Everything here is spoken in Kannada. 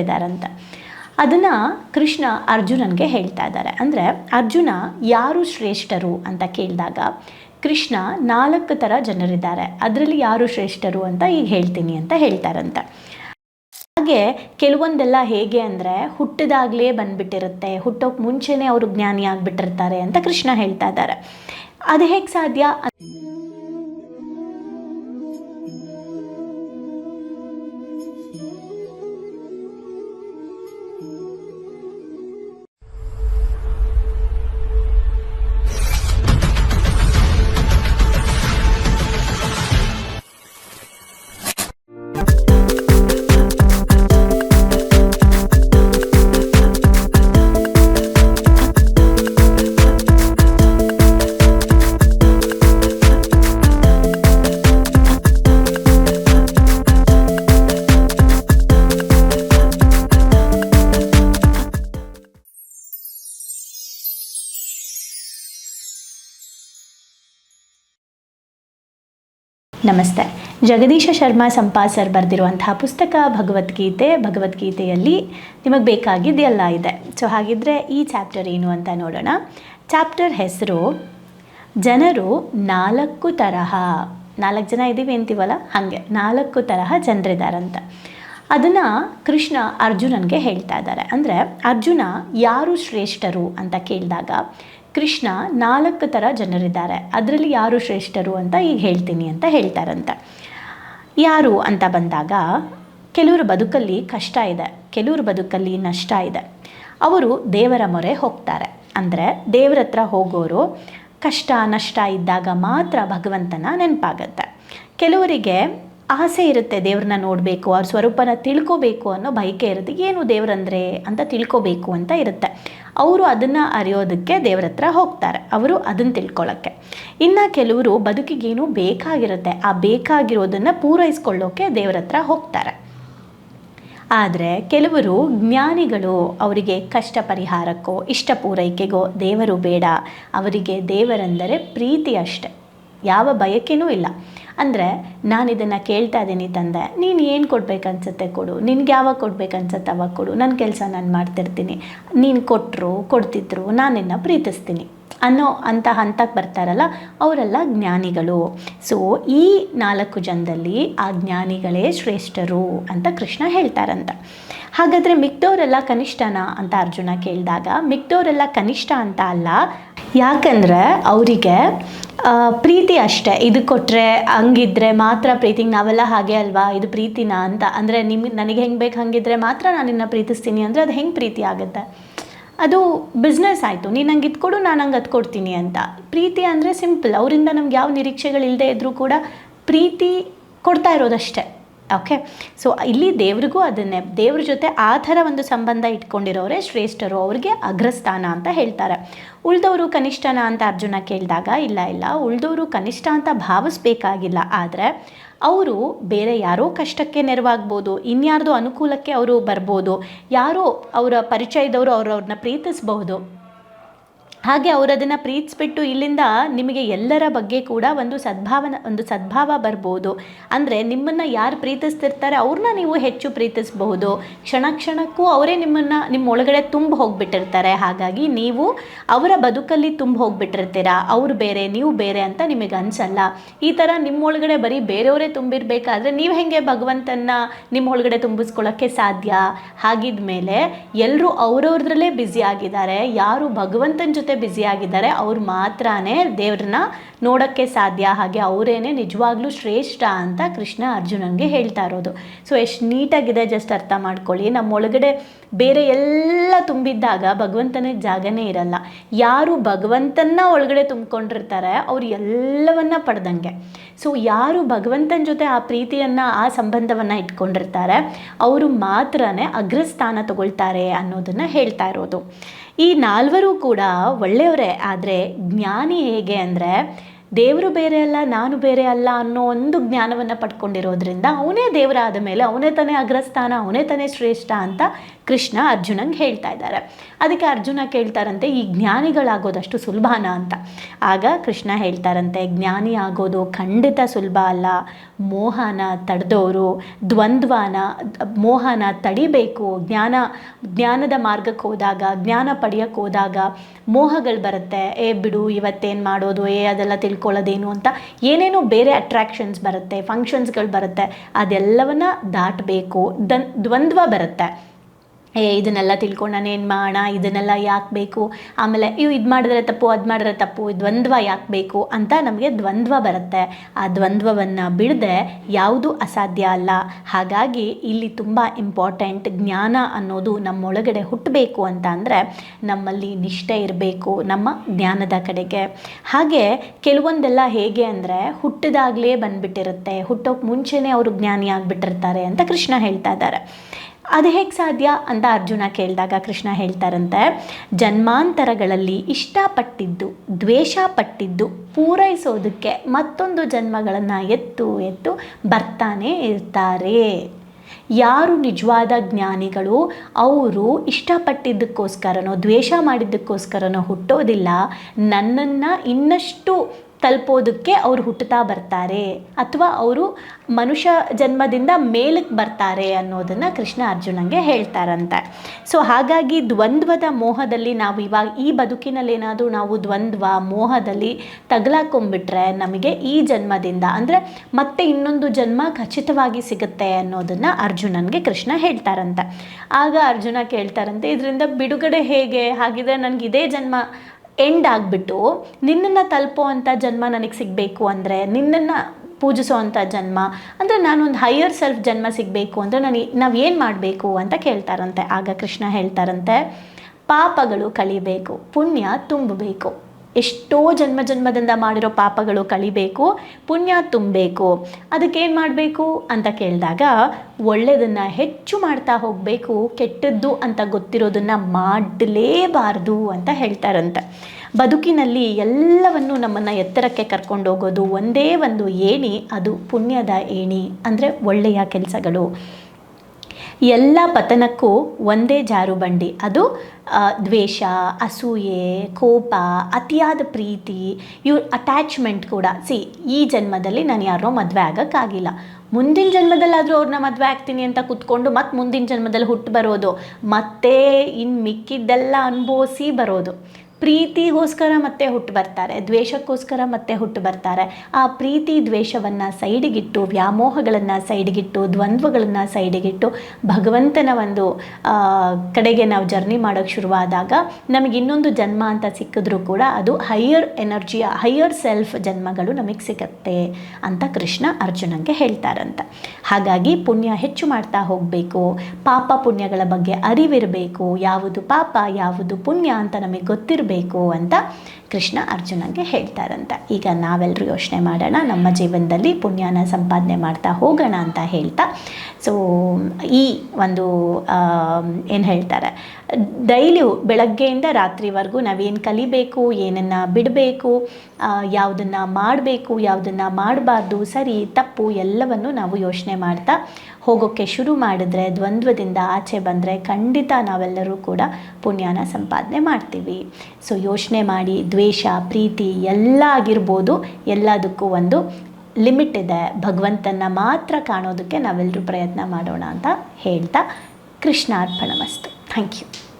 ಇದ್ದಾರಂತ. ಅದನ್ನು ಕೃಷ್ಣ ಅರ್ಜುನನ್ಗೆ ಹೇಳ್ತಾ ಇದ್ದಾರೆ. ಅಂದರೆ ಅರ್ಜುನ ಯಾರು ಶ್ರೇಷ್ಠರು ಅಂತ ಕೇಳಿದಾಗ ಕೃಷ್ಣ ನಾಲ್ಕು ಥರ ಜನರಿದ್ದಾರೆ. ಅದರಲ್ಲಿ ಯಾರು ಶ್ರೇಷ್ಠರು ಅಂತ ಈಗ ಹೇಳ್ತೀನಿ ಅಂತ ಹೇಳ್ತಾರಂತೆ. ಹಾಗೆ ಕೆಲವೊಂದೆಲ್ಲ ಹೇಗೆ ಅಂದರೆ ಹುಟ್ಟಿದಾಗಲೇ ಬಂದ್ಬಿಟ್ಟಿರುತ್ತೆ, ಹುಟ್ಟೋಕೆ ಮುಂಚೆನೇ ಅವರು ಜ್ಞಾನಿ ಆಗಿಬಿಟ್ಟಿರ್ತಾರೆ ಅಂತ ಕೃಷ್ಣ ಹೇಳ್ತಾ ಇದ್ದಾರೆ. ಅದು ಹೇಗೆ ಸಾಧ್ಯ? ನಮಸ್ತೆ. ಜಗದೀಶ ಶರ್ಮಾ ಸಂಪಾ ಸರ್ ಬರೆದಿರುವಂತಹ ಪುಸ್ತಕ ಭಗವದ್ಗೀತೆ, ಭಗವದ್ಗೀತೆಯಲ್ಲಿ ನಿಮಗೆ ಬೇಕಾಗಿದ್ದೆಲ್ಲ ಇದೆ. ಸೊ ಹಾಗಿದ್ರೆ ಈ ಚಾಪ್ಟರ್ ಏನು ಅಂತ ನೋಡೋಣ. ಚಾಪ್ಟರ್ ಹೆಸರು, ಜನರು ನಾಲ್ಕು ತರಹ. ನಾಲ್ಕು ಜನ ಇದ್ದೀವಿ ಅಂತೀವಲ್ಲ? ಹಾಗೆ, ನಾಲ್ಕು ತರಹ ಜನರಿದ್ದಾರಂತ ಅದನ್ನು ಕೃಷ್ಣ ಅರ್ಜುನನಿಗೆ ಹೇಳ್ತಾ ಇದ್ದಾರೆ. ಅಂದರೆ ಅರ್ಜುನ ಯಾರು ಶ್ರೇಷ್ಠರು ಅಂತ ಕೇಳಿದಾಗ ಕೃಷ್ಣ ನಾಲ್ಕು ಥರ ಜನರಿದ್ದಾರೆ. ಅದರಲ್ಲಿ ಯಾರು ಶ್ರೇಷ್ಠರು ಅಂತ ಈಗ ಹೇಳ್ತೀನಿ ಅಂತ ಹೇಳ್ತಾರಂತೆ. ಯಾರು ಅಂತ ಬಂದಾಗ ಕೆಲವರು ಬದುಕಲ್ಲಿ ಕಷ್ಟ ಇದೆ, ಕೆಲವರು ಬದುಕಲ್ಲಿ ನಷ್ಟ ಇದೆ. ಅವರು ದೇವರ ಮೊರೆ ಹೋಗ್ತಾರೆ. ಅಂದರೆ ದೇವರ ಹತ್ರ ಹೋಗೋರು ಕಷ್ಟ, ನಷ್ಟ ಇದ್ದಾಗ ಮಾತ್ರ ಭಗವಂತನ ನೆನಪಾಗತ್ತೆ. ಕೆಲವರಿಗೆ ಆಸೆ ಇರುತ್ತೆ ದೇವ್ರನ್ನ ನೋಡಬೇಕು, ಅವ್ರ ಸ್ವರೂಪನ ತಿಳ್ಕೋಬೇಕು ಅನ್ನೋ ಬಯಕೆ ಇರುತ್ತೆ. ಏನು ದೇವ್ರಂದ್ರೆ ಅಂತ ತಿಳ್ಕೋಬೇಕು ಅಂತ ಇರುತ್ತೆ. ಅವರು ಅದನ್ನು ಅರಿಯೋದಕ್ಕೆ ದೇವ್ರ ಹತ್ರ ಹೋಗ್ತಾರೆ, ಅವರು ಅದನ್ನು ತಿಳ್ಕೊಳ್ಳೋಕ್ಕೆ ಇನ್ನು ಕೆಲವರು ಬದುಕಿಗೇನು ಬೇಕಾಗಿರುತ್ತೆ, ಆ ಬೇಕಾಗಿರೋದನ್ನು ಪೂರೈಸ್ಕೊಳ್ಳೋಕ್ಕೆ ದೇವ್ರ ಹತ್ರ ಹೋಗ್ತಾರೆ. ಆದರೆ ಕೆಲವರು ಜ್ಞಾನಿಗಳು ಅವರಿಗೆ ಕಷ್ಟ ಪರಿಹಾರಕ್ಕೋ, ಇಷ್ಟ ಪೂರೈಕೆಗೋ ದೇವರು ಬೇಡ. ಅವರಿಗೆ ದೇವರೆಂದರೆ ಪ್ರೀತಿ ಅಷ್ಟೆ. ಯಾವ ಬಯಕೆನೂ ಇಲ್ಲ. ಅಂದರೆ ನಾನು ಇದನ್ನು ಕೇಳ್ತಾ ಇದ್ದೀನಿ ತಂದೆ, ನೀನು ಏನು ಕೊಡ್ಬೇಕನ್ಸುತ್ತೆ ಕೊಡು, ನಿನಗೆ ಯಾವಾಗ ಕೊಡ್ಬೇಕನ್ಸುತ್ತೆ ಅವಾಗ ಕೊಡು ನನ್ನ ಕೆಲಸ ನಾನು ಮಾಡ್ತಿರ್ತೀನಿ. ನೀನು ಕೊಟ್ಟರು ಕೊಡ್ತಿದ್ರು, ನಾನು ನಿನ್ನ ಪ್ರೀತಿಸ್ತೀನಿ. ಅನ್ನೋ ಅಂತ ಹಂತಕ್ಕೆ ಬರ್ತಾರಲ್ಲ, ಅವರೆಲ್ಲ ಜ್ಞಾನಿಗಳು. ಸೊ ಈ ನಾಲ್ಕು ಜನದಲ್ಲಿ ಆ ಜ್ಞಾನಿಗಳೇ ಶ್ರೇಷ್ಠರು ಅಂತ ಕೃಷ್ಣ ಹೇಳ್ತಾರಂತ. ಹಾಗಾದರೆ ಮಿಕ್ದವರೆಲ್ಲ ಕನಿಷ್ಠನಾ ಅಂತ ಅರ್ಜುನ ಕೇಳಿದಾಗ ಮಿಕ್ದವರೆಲ್ಲ ಕನಿಷ್ಠ ಅಂತ ಅಲ್ಲ, ಯಾಕಂದರೆ ಅವರಿಗೆ ಪ್ರೀತಿ ಅಷ್ಟೇ. ಇದು ಕೊಟ್ಟರೆ ಹಂಗಿದ್ರೆ ಮಾತ್ರ ಪ್ರೀತಿಗೆ ನಾವೆಲ್ಲ ಹಾಗೆ ಅಲ್ವಾ? ಇದು ಪ್ರೀತಿನಾ ಅಂತ. ಅಂದರೆ ನಿಮ್ಗೆ ನನಗೆ ಹೆಂಗೆ ಬೇಕು ಹಂಗಿದ್ರೆ ಮಾತ್ರ ನಾನು ನಿನ್ನ ಪ್ರೀತಿಸ್ತೀನಿ. ಅಂದರೆ ಅದು ಹೆಂಗೆ ಪ್ರೀತಿ ಆಗುತ್ತೆ? ಅದು ಬಿಸ್ನೆಸ್ ಆಯಿತು. ನೀನು ನಂಗೆ ಇದು ಕೊಡು, ನಾನು ಹಂಗೆ ಅದು ಕೊಡ್ತೀನಿ ಅಂತ. ಪ್ರೀತಿ ಅಂದರೆ ಸಿಂಪಲ್ ಅವರಿಂದ ನಮ್ಗೆ ಯಾವ ನಿರೀಕ್ಷೆಗಳಿಲ್ಲದೆ ಇದ್ದರೂ ಕೂಡ ಪ್ರೀತಿ ಕೊಡ್ತಾ ಇರೋದಷ್ಟೇ. ಓಕೆ ಸೊ ಇಲ್ಲಿ ದೇವ್ರಿಗೂ ಅದನ್ನೇ, ದೇವ್ರ ಜೊತೆ ಆ ಥರ ಒಂದು ಸಂಬಂಧ ಇಟ್ಕೊಂಡಿರೋರೆ ಶ್ರೇಷ್ಠರು. ಅವ್ರಿಗೆ ಅಗ್ರಸ್ಥಾನ ಅಂತ ಹೇಳ್ತಾರೆ. ಉಳ್ದವರು ಕನಿಷ್ಠನ ಅಂತ ಅರ್ಜುನ ಕೇಳಿದಾಗ, ಇಲ್ಲ ಇಲ್ಲ, ಉಳ್ದವರು ಕನಿಷ್ಠ ಅಂತ ಭಾವಿಸ್ಬೇಕಾಗಿಲ್ಲ. ಆದರೆ, ಅವರು ಬೇರೆ ಯಾರೋ ಕಷ್ಟಕ್ಕೆ ನೆರವಾಗ್ಬೋದು. ಇನ್ಯಾರ್ದೋ ಅನುಕೂಲಕ್ಕೆ ಅವರು ಬರ್ಬೋದು. ಯಾರೋ ಅವರ ಪರಿಚಯದವರು ಅವರವ್ರನ್ನ ಪ್ರೀತಿಸಬಹುದು. ಹಾಗೆ ಅವರು ಅದನ್ನು ಪ್ರೀತಿಸ್ಬಿಟ್ಟು ಇಲ್ಲಿಂದ ನಿಮಗೆ ಎಲ್ಲರ ಬಗ್ಗೆ ಕೂಡ ಒಂದು ಸದ್ಭಾವನ, ಒಂದು ಸದ್ಭಾವ ಬರ್ಬೋದು. ಅಂದರೆ ನಿಮ್ಮನ್ನು ಯಾರು ಪ್ರೀತಿಸ್ತಿರ್ತಾರೆ ಅವ್ರನ್ನ ನೀವು ಹೆಚ್ಚು ಪ್ರೀತಿಸಬಹುದು. ಕ್ಷಣ ಕ್ಷಣಕ್ಕೂ ಅವರೇ ನಿಮ್ಮನ್ನು ನಿಮ್ಮ ಒಳಗಡೆ ತುಂಬ ಹೋಗ್ಬಿಟ್ಟಿರ್ತಾರೆ. ಹಾಗಾಗಿ ನೀವು ಅವರ ಬದುಕಲ್ಲಿ ತುಂಬ ಹೋಗ್ಬಿಟ್ಟಿರ್ತೀರಾ. ಅವ್ರು ಬೇರೆ, ನೀವು ಬೇರೆ ಅಂತ ನಿಮಗೆ ಅನಿಸಲ್ಲ. ಈ ಥರ ನಿಮ್ಮೊಳಗಡೆ ಬರೀ ಬೇರೆಯವರೇ ತುಂಬಿರಬೇಕಾದ್ರೆ ನೀವು ಹೇಗೆ ಭಗವಂತನ ನಿಮ್ಮ ಒಳಗಡೆ ತುಂಬಿಸ್ಕೊಳ್ಳೋಕ್ಕೆ ಸಾಧ್ಯ? ಹಾಗಿದ್ಮೇಲೆ ಎಲ್ಲರೂ ಅವ್ರವ್ರದ್ರಲ್ಲೇ ಬ್ಯುಸಿ ಆಗಿದ್ದಾರೆ. ಯಾರು ಭಗವಂತನ ಜೊತೆ ಬ್ಯುಸಿ ಆಗಿದ್ದಾರೆ. ಅವ್ರು ಮಾತ್ರನೇ ದೇವ್ರನ್ನ ನೋಡೋಕ್ಕೆ ಸಾಧ್ಯ. ಹಾಗೆ ಅವರೇನೆ ನಿಜವಾಗ್ಲೂ ಶ್ರೇಷ್ಠ ಅಂತ ಕೃಷ್ಣ ಅರ್ಜುನನ್ಗೆ ಹೇಳ್ತಾ ಇರೋದು. ಸೊ ಎಷ್ಟು ನೀಟಾಗಿದೆ ಜಸ್ಟ್ ಅರ್ಥ ಮಾಡ್ಕೊಳ್ಳಿ. ನಮ್ಮ ಒಳಗಡೆ ಬೇರೆ ಎಲ್ಲ ತುಂಬಿದ್ದಾಗ ಭಗವಂತನೇ ಜಾಗನೇ ಇರಲ್ಲ. ಯಾರು ಭಗವಂತನ ಒಳಗಡೆ ತುಂಬಿಕೊಂಡಿರ್ತಾರೆ, ಅವ್ರು ಎಲ್ಲವನ್ನ ಪಡೆದಂಗೆ. ಸೊ ಯಾರು ಭಗವಂತನ ಜೊತೆ ಆ ಪ್ರೀತಿಯನ್ನು, ಆ ಸಂಬಂಧವನ್ನು ಇಟ್ಕೊಂಡಿರ್ತಾರೆ, ಅವರು ಮಾತ್ರನೇ ಅಗ್ರಸ್ಥಾನ ತಗೊಳ್ತಾರೆ ಅನ್ನೋದನ್ನು ಹೇಳ್ತಾ ಇರೋದು. ಈ ನಾಲ್ವರು ಕೂಡ ಒಳ್ಳೆಯವರೇ ಆದರೆ ಜ್ಞಾನಿ ಹೇಗೆ ಅಂದರೆ ದೇವರು ಬೇರೆ ಅಲ್ಲ, ನಾನು ಬೇರೆ ಅಲ್ಲ ಅನ್ನೋ ಒಂದು ಜ್ಞಾನವನ್ನು ಪಡ್ಕೊಂಡಿರೋದ್ರಿಂದ ಅವನೇ ದೇವರಾದ ಮೇಲೆ ಅವನೇ ತಾನೇ ಅಗ್ರಸ್ಥಾನ, ಅವನೇ ತಾನೇ ಶ್ರೇಷ್ಠ ಅಂತ ಕೃಷ್ಣ ಅರ್ಜುನಂಗೆ ಹೇಳ್ತಾ ಇದ್ದಾರೆ. ಅದಕ್ಕೆ ಅರ್ಜುನ ಕೇಳ್ತಾರಂತೆ, ಈ ಜ್ಞಾನಿಗಳಾಗೋದಷ್ಟು ಸುಲಭನ ಅಂತ. ಆಗ ಕೃಷ್ಣ ಹೇಳ್ತಾರಂತೆ, ಜ್ಞಾನಿ ಆಗೋದು ಖಂಡಿತ ಸುಲಭ ಅಲ್ಲ. ಮೋಹನ ತಡೆದವರು ದ್ವಂದ್ವಾನ, ಮೋಹನ ತಡಿಬೇಕು. ಜ್ಞಾನ, ಜ್ಞಾನದ ಮಾರ್ಗಕ್ಕೆ ಹೋದಾಗ, ಜ್ಞಾನ ಪಡೆಯೋಕ್ಕೆ ಹೋದಾಗ ಮೋಹಗಳು ಬರುತ್ತೆ. ಏ ಬಿಡು, ಇವತ್ತೇನು ಮಾಡೋದು? ಏ, ಅದೆಲ್ಲ ತಿಳ್ಕೊಳ್ಳೋದೇನು ಅಂತ ಏನೇನೋ ಬೇರೆ ಅಟ್ರಾಕ್ಷನ್ಸ್ ಬರುತ್ತೆ ಫಂಕ್ಷನ್ಸ್ಗಳು ಬರುತ್ತೆ ಅದೆಲ್ಲವನ್ನ ದಾಟಬೇಕು ದನ್ ದ್ವಂದ್ವ ಬರುತ್ತೆ. ಏ, ಇದನ್ನೆಲ್ಲ ತಿಳ್ಕೊಂಡು ನಾನು ಮಾಡೋಣ ಇದನ್ನೆಲ್ಲ ಯಾಕೆ ಬೇಕು? ಆಮೇಲೆ, ಇವು ಇದು ಮಾಡಿದ್ರೆ ತಪ್ಪು, ಅದು ಮಾಡಿದ್ರೆ ತಪ್ಪು ದ್ವಂದ್ವ ಯಾಕೆ ಬೇಕು ಅಂತ ನಮಗೆ ದ್ವಂದ್ವ ಬರುತ್ತೆ. ಆ ದ್ವಂದ್ವವನ್ನು ಬಿಡದೆ ಯಾವುದು ಅಸಾಧ್ಯ ಅಲ್ಲ. ಹಾಗಾಗಿ ಇಲ್ಲಿ ತುಂಬ ಇಂಪಾರ್ಟೆಂಟ್ ಜ್ಞಾನ ಅನ್ನೋದು ನಮ್ಮೊಳಗಡೆ ಹುಟ್ಟಬೇಕು ಅಂತ ಅಂದರೆ ನಮ್ಮಲ್ಲಿ ನಿಷ್ಠೆ ಇರಬೇಕು ನಮ್ಮ ಜ್ಞಾನದ ಕಡೆಗೆ. ಹಾಗೆ ಕೆಲವೊಂದೆಲ್ಲ ಹೇಗೆ ಅಂದರೆ ಹುಟ್ಟಿದಾಗಲೇ ಬಂದ್ಬಿಟ್ಟಿರುತ್ತೆ. ಹುಟ್ಟೋಕೆ ಮುಂಚೆನೇ ಅವರು ಜ್ಞಾನಿ ಆಗಿಬಿಟ್ಟಿರ್ತಾರೆ ಅಂತ ಕೃಷ್ಣ ಹೇಳ್ತಾ ಇದ್ದಾರೆ. ಅದು ಹೇಗೆ ಸಾಧ್ಯ ಅಂತ ಅರ್ಜುನ ಕೇಳಿದಾಗ ಕೃಷ್ಣ ಹೇಳ್ತಾರಂತೆ, ಜನ್ಮಾಂತರಗಳಲ್ಲಿ ಇಷ್ಟಪಟ್ಟಿದ್ದು ದ್ವೇಷ ಪಟ್ಟಿದ್ದು ಪೂರೈಸೋದಕ್ಕೆ ಮತ್ತೊಂದು ಜನ್ಮಗಳನ್ನು ಎತ್ತು ಎತ್ತು ಬರ್ತಾನೆ ಇರ್ತಾರೆ. ಯಾರು ನಿಜವಾದ ಜ್ಞಾನಿಗಳು ಅವರು ಇಷ್ಟಪಟ್ಟಿದ್ದಕ್ಕೋಸ್ಕರನೋ, ದ್ವೇಷ ಮಾಡಿದ್ದಕ್ಕೋಸ್ಕರನೋ ಹುಟ್ಟೋದಿಲ್ಲ. ನನ್ನನ್ನು ಇನ್ನಷ್ಟು ತಲುಪೋದಕ್ಕೆ ಅವ್ರು ಹುಟ್ಟುತ್ತಾ ಬರ್ತಾರೆ ಅಥವಾ ಅವರು ಮನುಷ್ಯ ಜನ್ಮದಿಂದ ಮೇಲಕ್ಕೆ ಬರ್ತಾರೆ ಅನ್ನೋದನ್ನು ಕೃಷ್ಣ ಅರ್ಜುನಂಗೆ ಹೇಳ್ತಾರಂತೆ. ಸೊ ಹಾಗಾಗಿ ದ್ವಂದ್ವದ ಮೋಹದಲ್ಲಿ ನಾವು ಇವಾಗ ಈ ಬದುಕಿನಲ್ಲಿ ಏನಾದರೂ ನಾವು ದ್ವಂದ್ವ ಮೋಹದಲ್ಲಿ ತಗಲಾಕೊಂಡ್ಬಿಟ್ರೆ ನಮಗೆ ಈ ಜನ್ಮದಿಂದ ಅಂದರೆ ಮತ್ತೆ ಇನ್ನೊಂದು ಜನ್ಮ ಖಚಿತವಾಗಿ ಸಿಗುತ್ತೆ ಅನ್ನೋದನ್ನು ಅರ್ಜುನನ್ಗೆ ಕೃಷ್ಣ ಹೇಳ್ತಾರಂತೆ. ಆಗ ಅರ್ಜುನ ಕೇಳ್ತಾರಂತೆ, ಇದರಿಂದ ಬಿಡುಗಡೆ ಹೇಗೆ? ಹಾಗಿದ್ರೆ ನನಗೆ ಇದೇ ಜನ್ಮ ಎಂಡ್ ಆಗಿಬಿಟ್ಟು ನಿನ್ನನ್ನು ತಲುಪೋ ಅಂಥ ಜನ್ಮ ನನಗೆ ಸಿಗಬೇಕು ಅಂದರೆ ನಿನ್ನನ್ನು ಪೂಜಿಸೋ ಅಂಥ ಜನ್ಮ ಅಂದರೆ ನಾನೊಂದು ಹೈಯರ್ ಸೆಲ್ಫ್ ಜನ್ಮ ಸಿಗಬೇಕು ಅಂದರೆ ನಾನು ನಾವು ಏನು ಮಾಡಬೇಕು ಅಂತ ಕೇಳ್ತಾರಂತೆ. ಆಗ ಕೃಷ್ಣ ಹೇಳ್ತಾರಂತೆ, ಪಾಪಗಳು ಕಳಿಬೇಕು ಪುಣ್ಯ ತುಂಬಬೇಕು. ಎಷ್ಟೋ ಜನ್ಮ ಜನ್ಮದಿಂದ ಮಾಡಿರೋ ಪಾಪಗಳು ಕಳಿಬೇಕು, ಪುಣ್ಯ ತುಂಬಬೇಕು. ಅದಕ್ಕೇನು ಮಾಡಬೇಕು ಅಂತ ಕೇಳಿದಾಗ ಒಳ್ಳೆಯದನ್ನು ಹೆಚ್ಚು ಮಾಡ್ತಾ ಹೋಗಬೇಕು, ಕೆಟ್ಟದ್ದು ಅಂತ ಗೊತ್ತಿರೋದನ್ನು ಮಾಡಲೇಬಾರ್ದು ಅಂತ ಹೇಳ್ತಾರಂತೆ. ಬದುಕಿನಲ್ಲಿ ಎಲ್ಲವನ್ನು ನಮ್ಮನ್ನು ಎತ್ತರಕ್ಕೆ ಕರ್ಕೊಂಡೋಗೋದು ಒಂದೇ ಒಂದು ಏಣಿ, ಅದು ಪುಣ್ಯದ ಏಣಿ, ಅಂದರೆ ಒಳ್ಳೆಯ ಕೆಲಸಗಳು. ಎಲ್ಲ ಪತನಕ್ಕೂ ಒಂದೇ ಜಾರುಬಂಡಿ ಅದು ದ್ವೇಷ, ಅಸೂಯೆ, ಕೋಪ, ಅತಿಯಾದ ಪ್ರೀತಿ ಇವ್ರ ಅಟ್ಯಾಚ್ಮೆಂಟ್ ಕೂಡ. ಸಿ ಈ ಜನ್ಮದಲ್ಲಿ ನಾನು ಯಾರೋ ಮದುವೆ ಆಗೋಕ್ಕಾಗಿಲ್ಲ. ಮುಂದಿನ ಜನ್ಮದಲ್ಲಾದರೂ ಅವ್ರನ್ನ ಮದುವೆ ಆಗ್ತೀನಿ ಅಂತ ಕೂತ್ಕೊಂಡು ಮತ್ತೆ ಮುಂದಿನ ಜನ್ಮದಲ್ಲಿ ಹುಟ್ಟು ಬರೋದು. ಮತ್ತೆ ಇನ್ನು ಮಿಕ್ಕಿದ್ದೆಲ್ಲ ಅನುಭವಿಸಿ ಬರೋದು. ಪ್ರೀತಿಗೋಸ್ಕರ ಮತ್ತೆ ಹುಟ್ಟು ಬರ್ತಾರೆ, ದ್ವೇಷಕ್ಕೋಸ್ಕರ ಮತ್ತೆ ಹುಟ್ಟು ಬರ್ತಾರೆ. ಆ ಪ್ರೀತಿ ದ್ವೇಷವನ್ನು ಸೈಡಿಗಿಟ್ಟು, ವ್ಯಾಮೋಹಗಳನ್ನು ಸೈಡಿಗಿಟ್ಟು, ದ್ವಂದ್ವಗಳನ್ನು ಸೈಡಿಗಿಟ್ಟು, ಭಗವಂತನ ಒಂದು ಕಡೆಗೆ ನಾವು ಜರ್ನಿ ಮಾಡೋಕ್ಕೆ ಶುರುವಾದಾಗ ನಮಗೆ ಇನ್ನೊಂದು ಜನ್ಮ ಅಂತ ಸಿಕ್ಕಿದ್ರೂ ಕೂಡ ಅದು ಹೈಯರ್ ಎನರ್ಜಿಯ ಹೈಯರ್ ಸೆಲ್ಫ್ ಜನ್ಮಗಳು ನಮಗೆ ಸಿಗತ್ತೆ ಅಂತ ಕೃಷ್ಣ ಅರ್ಜುನಂಗೆ ಹೇಳ್ತಾರಂತ. ಹಾಗಾಗಿ ಪುಣ್ಯ ಹೆಚ್ಚು ಮಾಡ್ತಾ ಹೋಗಬೇಕು, ಪಾಪ ಪುಣ್ಯಗಳ ಬಗ್ಗೆ ಅರಿವಿರಬೇಕು, ಯಾವುದು ಪಾಪ, ಯಾವುದು ಪುಣ್ಯ ಅಂತ ನಮಗೆ ಗೊತ್ತಿರಬೇಕು. ಬೇಕು ಅಂತ ಕೃಷ್ಣ ಅರ್ಜುನಂಗೆ ಹೇಳ್ತಾರಂತೆ. ಈಗ ನಾವೆಲ್ಲರೂ ಯೋಚನೆ ಮಾಡೋಣ, ನಮ್ಮ ಜೀವನದಲ್ಲಿ ಪುಣ್ಯನ ಸಂಪಾದನೆ ಮಾಡ್ತಾ ಹೋಗೋಣ ಅಂತ ಹೇಳ್ತಾ. ಸೊ ಈ ಒಂದು ಏನು ಹೇಳ್ತಾರೆ, ಡೈಲಿ ಬೆಳಗ್ಗೆಯಿಂದ ರಾತ್ರಿವರೆಗೂ ನಾವೇನು ಕಲಿಬೇಕು, ಏನನ್ನು ಬಿಡಬೇಕು ಯಾವುದನ್ನು ಮಾಡಬೇಕು, ಯಾವುದನ್ನು ಮಾಡಬಾರ್ದು, ಸರಿ, ತಪ್ಪು ಎಲ್ಲವನ್ನು ನಾವು ಯೋಚನೆ ಮಾಡ್ತಾ ಹೋಗೋಕ್ಕೆ ಶುರು ಮಾಡಿದ್ರೆ, ದ್ವಂದ್ವದಿಂದ ಆಚೆ ಬಂದರೆ ಖಂಡಿತ ನಾವೆಲ್ಲರೂ ಕೂಡ ಪುಣ್ಯನ ಸಂಪಾದನೆ ಮಾಡ್ತೀವಿ. ಸೊ ಯೋಚನೆ ಮಾಡಿ, ದ್ವೇಷ, ಪ್ರೀತಿ ಎಲ್ಲ ಆಗಿರ್ಬೋದು. ಎಲ್ಲದಕ್ಕೂ ಒಂದು ಲಿಮಿಟ್ ಇದೆ. ಭಗವಂತನ ಮಾತ್ರ ಕಾಣೋದಕ್ಕೆ ನಾವೆಲ್ಲರೂ ಪ್ರಯತ್ನ ಮಾಡೋಣ ಅಂತ ಹೇಳ್ತಾ ಕೃಷ್ಣಾರ್ಪಣ ಮಸ್ತು ಥ್ಯಾಂಕ್ ಯು